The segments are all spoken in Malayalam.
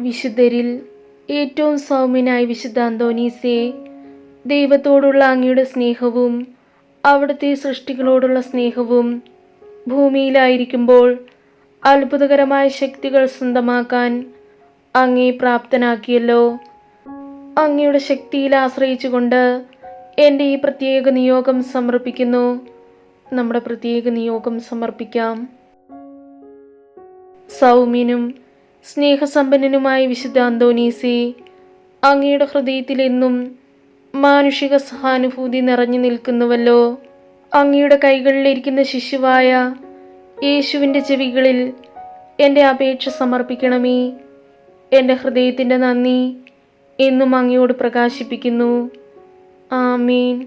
വിശുദ്ധരിൽ ഏറ്റവും സൗമ്യനായ വിശുദ്ധ അന്തോനീസെ ദൈവത്തോടുള്ള അങ്ങയുടെ സ്നേഹവും അവിടുത്തെ സൃഷ്ടികളോടുള്ള സ്നേഹവും ഭൂമിയിലായിരിക്കുമ്പോൾ അത്ഭുതകരമായ ശക്തികൾ സ്വന്തമാക്കാൻ അങ്ങേ പ്രാപ്തനാക്കിയല്ലോ. അങ്ങയുടെ ശക്തിയിൽ ആശ്രയിച്ചുകൊണ്ട് എന്റെ ഈ പ്രത്യേക നിയോഗം സമർപ്പിക്കുന്നു. നമ്മുടെ പ്രത്യേക നിയോഗം സമർപ്പിക്കാം. സൗമ്യനും സ്നേഹസമ്പന്നനുമായ വിശുദ്ധ അന്തോനീസി അങ്ങയുടെ ഹൃദയത്തിൽ എന്നും മാനുഷിക സഹാനുഭൂതി നിറഞ്ഞു നിൽക്കുന്നുവല്ലോ. അങ്ങയുടെ കൈകളിലിരിക്കുന്ന ശിശുവായ യേശുവിന്റെ ചെവികളിൽ എന്റെ അപേക്ഷ സമർപ്പിക്കണമേ. എന്റെ ഹൃദയത്തിന്റെ നന്ദി എന്നും അങ്ങയോട് പ്രകാശിപ്പിക്കുന്നു. ആമീൻ.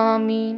ആമീൻ